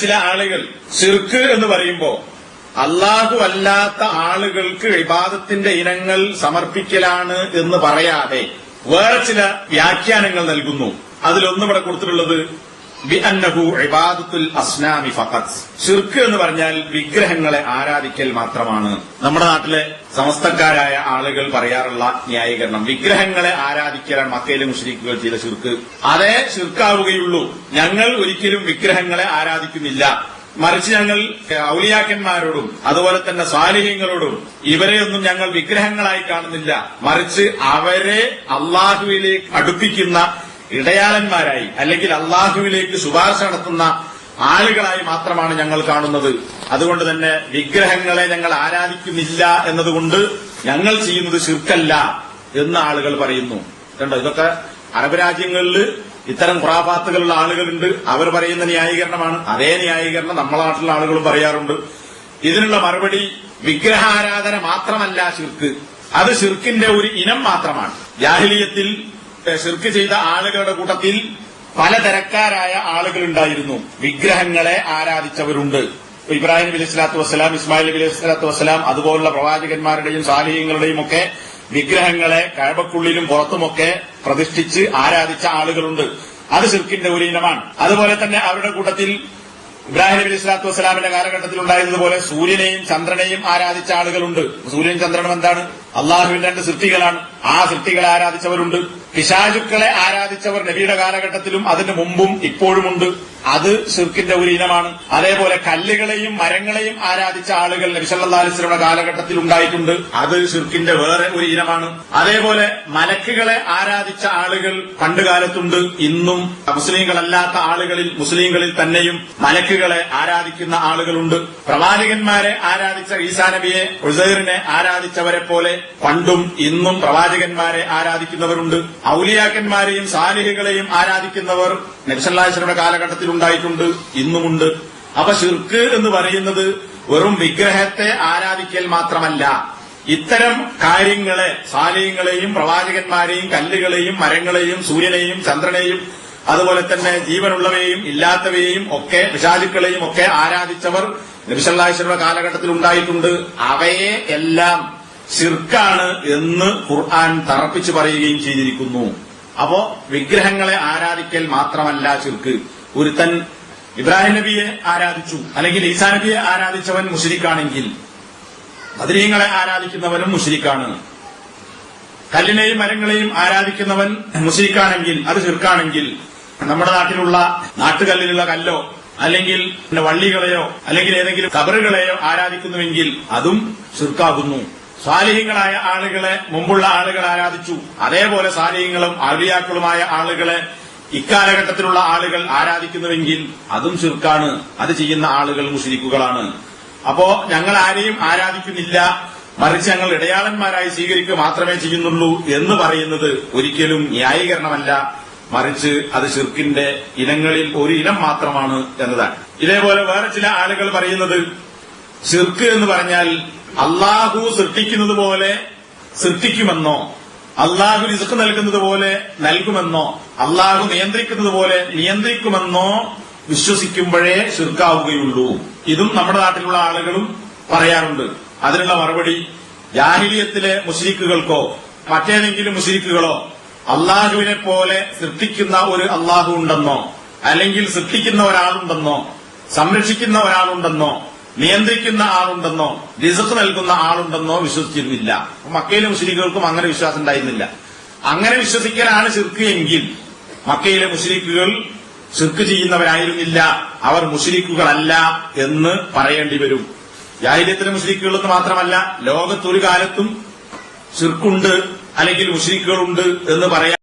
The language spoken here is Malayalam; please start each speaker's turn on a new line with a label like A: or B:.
A: ചില ആളുകൾ സിർക്ക് എന്ന് പറയുമ്പോ അള്ളാഹു അല്ലാത്ത ആളുകൾക്ക് വിവാദത്തിന്റെ ഇനങ്ങൾ സമർപ്പിക്കലാണ് എന്ന് പറയാതെ വേറെ ചില വ്യാഖ്യാനങ്ങൾ നൽകുന്നു. അതിലൊന്നും ഇവിടെ കൊടുത്തിട്ടുള്ളത് അസ്നാമി ഫഖത്ത് ഷിർക്ക് എന്ന് പറഞ്ഞാൽ വിഗ്രഹങ്ങളെ ആരാധിക്കൽ മാത്രമാണ്. നമ്മുടെ നാട്ടിലെ സമസ്തക്കാരായ ആളുകൾ പറയാറുള്ള ന്യായീകരണം. വിഗ്രഹങ്ങളെ ആരാധിക്കലാണ് മക്കയിലെ മുഷരിക്കുകൾ ചെയ്ത ഷിർക്ക് അതേ ഷിർക്കാവുകയുള്ളൂ ഞങ്ങൾ ഒരിക്കലും വിഗ്രഹങ്ങളെ ആരാധിക്കുന്നില്ല. മറിച്ച് ഞങ്ങൾ ഔലിയാക്കന്മാരോടും അതുപോലെ തന്നെ സ്വാലിഹ്യങ്ങളോടും ഇവരെയൊന്നും ഞങ്ങൾ വിഗ്രഹങ്ങളായി കാണുന്നില്ല. മറിച്ച് അവരെ അള്ളാഹുവിലേക്ക് അടുപ്പിക്കുന്ന ഇടയാളന്മാരായി അല്ലെങ്കിൽ അള്ളാഹുവിലേക്ക് ശുപാർശ നടത്തുന്ന ആളുകളായി മാത്രമാണ് ഞങ്ങൾ കാണുന്നത്. അതുകൊണ്ട് തന്നെ വിഗ്രഹങ്ങളെ ഞങ്ങൾ ആരാധിക്കുന്നില്ല എന്നതുകൊണ്ട് ഞങ്ങൾ ചെയ്യുന്നത് ശിർക്കല്ല എന്ന് ആളുകൾ പറയുന്നു. കണ്ടോ? ഇതൊക്കെ അറബ് രാജ്യങ്ങളിൽ ഇത്തരം ഖുറാഫാത്തുകളുള്ള ആളുകളുണ്ട്. അവർ പറയുന്ന ന്യായീകരണമാണ്. അതേ ന്യായീകരണം നമ്മളെ നാട്ടിലുള്ള ആളുകളും പറയാറുണ്ട്. ഇതിനുള്ള മറുപടി വിഗ്രഹാരാധന മാത്രമല്ല ശിർക്ക്. അത് ശിർക്കിന്റെ ഒരു ഇനം മാത്രമാണ്. ജാഹിലിയത്തിൽ ഷിർക്ക് ചെയ്ത ആളുകളുടെ കൂട്ടത്തിൽ പലതരക്കാരായ ആളുകൾ ഉണ്ടായിരുന്നു. വിഗ്രഹങ്ങളെ ആരാധിച്ചവരുണ്ട്. ഇബ്രാഹിം നബി അലൈഹിസ്ലാത്തു വസ്സലാം ഇസ്മായിൽ നബി അലൈഹിസ്ലാത്തു വസ്സലാം അതുപോലുള്ള പ്രവാചകന്മാരുടെയും സാലിഹ്യങ്ങളുടെയും ഒക്കെ വിഗ്രഹങ്ങളെ കഴബക്കുള്ളിലും പുറത്തുമൊക്കെ പ്രതിഷ്ഠിച്ച് ആരാധിച്ച ആളുകളുണ്ട്. അത് ഷിർക്കിന്റെ ഒരു ഇനമാണ് അതുപോലെ തന്നെ അവരുടെ കൂട്ടത്തിൽ ഇബ്രാഹിം നബി അലൈഹിസ്ലാത്തു വസ്സലാമിന്റെ കാലഘട്ടത്തിൽ ഉണ്ടായിരുന്നതുപോലെ സൂര്യനെയും ചന്ദ്രനെയും ആരാധിച്ച ആളുകളുണ്ട്. സൂര്യനും ചന്ദ്രനും എന്താണ്? അള്ളാഹുവിന്റെ രണ്ട് സൃഷ്ടികളാണ്. ആ സൃഷ്ടികളെ ആരാധിച്ചവരുണ്ട്. പിശാചുക്കളെ ആരാധിച്ചവർ നബിയുടെ കാലഘട്ടത്തിലും അതിന് മുമ്പും ഇപ്പോഴുമുണ്ട്. അത് ഷിർക്കിന്റെ ഒരു ഇനമാണ്. അതേപോലെ കല്ലുകളെയും മരങ്ങളെയും ആരാധിച്ച ആളുകൾ നബിസല്ലാസ്ലയുടെ കാലഘട്ടത്തിൽ ഉണ്ടായിട്ടുണ്ട്. അത് ഷിർക്കിന്റെ വേറെ ഒരു ഇനമാണ്. അതേപോലെ മലക്കുകളെ ആരാധിച്ച ആളുകൾ പണ്ടുകാലത്തുണ്ട് ഇന്നും മുസ്ലിങ്ങളല്ലാത്ത ആളുകളിൽ മുസ്ലിങ്ങളിൽ തന്നെയും മലക്കുകളെ ആരാധിക്കുന്ന ആളുകളുണ്ട്. പ്രവാചകന്മാരെ ആരാധിച്ച ഈസാ നബിയെ ഉസൈറിനെ ആരാധിച്ചവരെ പോലെ പണ്ടും ഇന്നും പ്രവാചകന്മാരെ ആരാധിക്കുന്നവരുണ്ട്. ഔലിയാക്കന്മാരെയും സാലിഹികളെയും ആരാധിക്കുന്നവർ നബിസല്ലാസ്ലയുടെ കാലഘട്ടത്തിൽ ഉണ്ടായിട്ടുണ്ട് ഇന്നുമുണ്ട്. അപ്പൊ ഷിർക്ക് എന്ന് പറയുന്നത് വെറും വിഗ്രഹത്തെ ആരാധിക്കൽ മാത്രമല്ല. ഇത്തരം കാര്യങ്ങളെ സാലിഹ്യങ്ങളെയും പ്രവാചകന്മാരെയും കല്ലുകളെയും മരങ്ങളെയും സൂര്യനെയും ചന്ദ്രനെയും അതുപോലെ തന്നെ ജീവനുള്ളവയെയും ഇല്ലാത്തവയെയും ഒക്കെ വിശാലുക്കളെയും ഒക്കെ ആരാധിച്ചവർ നബിസല്ലാശ്വരുടെ കാലഘട്ടത്തിൽ ഉണ്ടായിട്ടുണ്ട്. അവയെ എല്ലാം ഷിർക്കാണ് എന്ന് ഖുർആൻ തറപ്പിച്ചു പറയുകയും ചെയ്തിരിക്കുന്നു. അപ്പോ വിഗ്രഹങ്ങളെ ആരാധിക്കൽ മാത്രമല്ല ചിർക്ക് ഒരുത്തൻ ഇബ്രാഹിം നബിയെ ആരാധിച്ചു അല്ലെങ്കിൽ ഈസാ നബിയെ ആരാധിച്ചവൻ മുഷരിക്കാണെങ്കിൽ ബദരീങ്ങളെ ആരാധിക്കുന്നവനും മുഷരിക്കാണ്. കല്ലിനെയും മരങ്ങളെയും ആരാധിക്കുന്നവൻ മുഷരിക്കാണെങ്കിൽ അത് ചെറുക്കാണെങ്കിൽ നമ്മുടെ നാട്ടിലുള്ള നാട്ടുകല്ലിലുള്ള കല്ലോ അല്ലെങ്കിൽ വള്ളികളെയോ അല്ലെങ്കിൽ ഏതെങ്കിലും കബറുകളെയോ ആരാധിക്കുന്നുവെങ്കിൽ അതും ചെറുക്കാകുന്നു സ്വാലിഹ്യങ്ങളായ ആളുകളെ മുമ്പുള്ള ആളുകൾ ആരാധിച്ചു. അതേപോലെ സാലിഹ്യങ്ങളും അറിയാക്കളുമായ ആളുകളെ ഇക്കാലഘട്ടത്തിലുള്ള ആളുകൾ ആരാധിക്കുന്നുവെങ്കിൽ അതും ചുരുക്കാണ് അത് ചെയ്യുന്ന ആളുകൾ മുഷിരിക്കുകളാണ്. അപ്പോ ഞങ്ങൾ ആരെയും ആരാധിക്കുന്നില്ല. മറിച്ച് ഞങ്ങൾ ഇടയാളന്മാരായി സ്വീകരിക്കുക മാത്രമേ ചെയ്യുന്നുള്ളൂ എന്ന് പറയുന്നത് ഒരിക്കലും ന്യായീകരണമല്ല. മറിച്ച് അത് ഷിർക്കിന്റെ ഇനങ്ങളിൽ ഒരു ഇനം മാത്രമാണ് എന്നതാണ്. ഇതേപോലെ വേറെ ചില ആളുകൾ പറയുന്നത് ഷിർക്ക് എന്ന് പറഞ്ഞാൽ അള്ളാഹു സൃഷ്ടിക്കുന്നത് പോലെ സൃഷ്ടിക്കുമെന്നോ അള്ളാഹു റിസ്ക് നൽകുന്നത് പോലെ നൽകുമെന്നോ അള്ളാഹു നിയന്ത്രിക്കുന്നത് പോലെ നിയന്ത്രിക്കുമെന്നോ വിശ്വസിക്കുമ്പോഴേ ശിർക്കാവുകയുള്ളൂ. ഇതും നമ്മുടെ നാട്ടിലുള്ള ആളുകളും പറയാറുണ്ട്. അതിനുള്ള മറുപടി ജാഹിലിയത്തിലെ മുസ്ലിക്കുകൾക്കോ മറ്റേതെങ്കിലും മുസ്ലിക്കുകളോ അള്ളാഹുവിനെ പോലെ സൃഷ്ടിക്കുന്ന ഒരു അള്ളാഹു ഉണ്ടെന്നോ അല്ലെങ്കിൽ സൃഷ്ടിക്കുന്ന ഒരാളുണ്ടെന്നോ സംരക്ഷിക്കുന്ന ഒരാളുണ്ടെന്നോ നിയന്ത്രിക്കുന്ന ആളുണ്ടെന്നോ റിസക്ക് നൽകുന്ന ആളുണ്ടെന്നോ വിശ്വസിച്ചിരുന്നില്ല. മക്കയിലെ മുസ്ലിങ്ങൾക്കും അങ്ങനെ വിശ്വാസം ഉണ്ടായിരുന്നില്ല. അങ്ങനെ വിശ്വസിക്കലാണ് ശിർക്ക് എങ്കിൽ മക്കയിലെ മുസ്ലിക്കുകൾ ശിർക്ക് ചെയ്യുന്നവരായിരുന്നില്ല. അവർ മുസ്ലിക്കുകളല്ല എന്ന് പറയേണ്ടി വരും. ജാഹിര്യത്തിലെ മുസ്ലിക്കുകൾ എന്ന് മാത്രമല്ല ലോകത്തൊരു കാലത്തും ശിർക്കുണ്ട് അല്ലെങ്കിൽ മുസ്ലിക്കുകളുണ്ട് എന്ന് പറയാൻ